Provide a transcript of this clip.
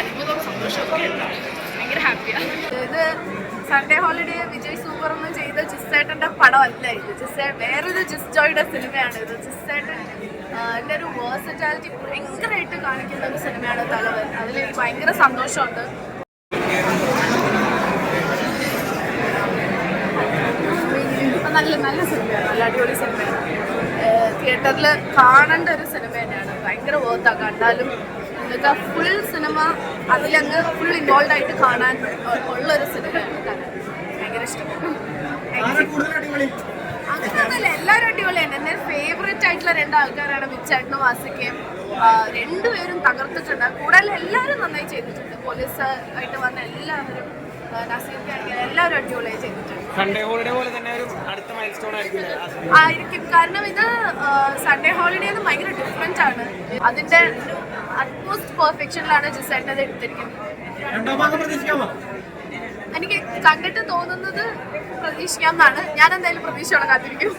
അത്ഭുതവും സന്തോഷമൊക്കെ ഭയങ്കര ഹാപ്പിയാണ് ഇത് സൺഡേ ഹോളിഡേ വിജയ് സൂപ്പർ എന്ന് ചെയ്ത ജിസ്സേട്ടന്റെ പടം അല്ല ഇത് ജിസ്സേ വേറൊരു ജിസ് ജോയുടെ സിനിമയാണ് ഇത്. ജിസ്സേട്ടൻ എന്റെ ഒരു വേഴ്സറ്റാലിറ്റി ഭയങ്കരമായിട്ട് കാണിക്കുന്ന ഒരു സിനിമയാണ് തലവൻ. അതിൽ ഭയങ്കര സന്തോഷമുണ്ട്. നല്ല നല്ല സിനിമയാണ്. നല്ല അടിപൊളി സിനിമയാണ്. തിയേറ്ററിൽ കാണേണ്ട ഒരു സിനിമ തന്നെയാണ്. ഭയങ്കര വേർത്താണ് കണ്ടാലും നിങ്ങൾക്ക് ഫുൾ സിനിമ അതിലങ്ങ് ഫുൾ ഇൻവോൾവ് ആയിട്ട് കാണാൻ ഉള്ളൊരു ഉള്ള ഒരു സിനിമയാണ് ഭയങ്കര ഇഷ്ടപ്പെട്ടു അങ്ങനെയൊന്നുമില്ല എല്ലാവരും അടിപൊളിയാണ് എന്റെ ഫേവറേറ്റ് ആയിട്ടുള്ള രണ്ട് ആൾക്കാരാണ് മിച്ചായിട്ടും വാസിക്കയും രണ്ടുപേരും തകർത്തിട്ടുണ്ട്. കൂടുതൽ എല്ലാവരും നന്നായി ചെയ്തിട്ടുണ്ട്. പോലീസ് ആയിട്ട് വന്ന എല്ലാവരും അടിപൊളിയായി ചെയ്തിട്ടുണ്ട്. സൺഡേ ഹോളിഡേ പോലെ തന്നെ ഒരു അടുത്ത മൈൽ സ്റ്റോൺ ആയിരിക്കും. കാരണം ഇത് സൺഡേ ഹോളിഡേ ഭയങ്കര ഡിഫറെന്റ് ആണ്. അതിന്റെ പെർഫെക്ഷനിലാണ് ജിസേട്ടൻ അത് എടുത്തിരിക്കുന്നത്. എനിക്ക് കണ്ടിട്ട് തോന്നുന്നത് പ്രതീക്ഷിക്കാം എന്നാണ് ഞാൻ എന്തായാലും പ്രതീക്ഷയോടെ കാത്തിരിക്കും.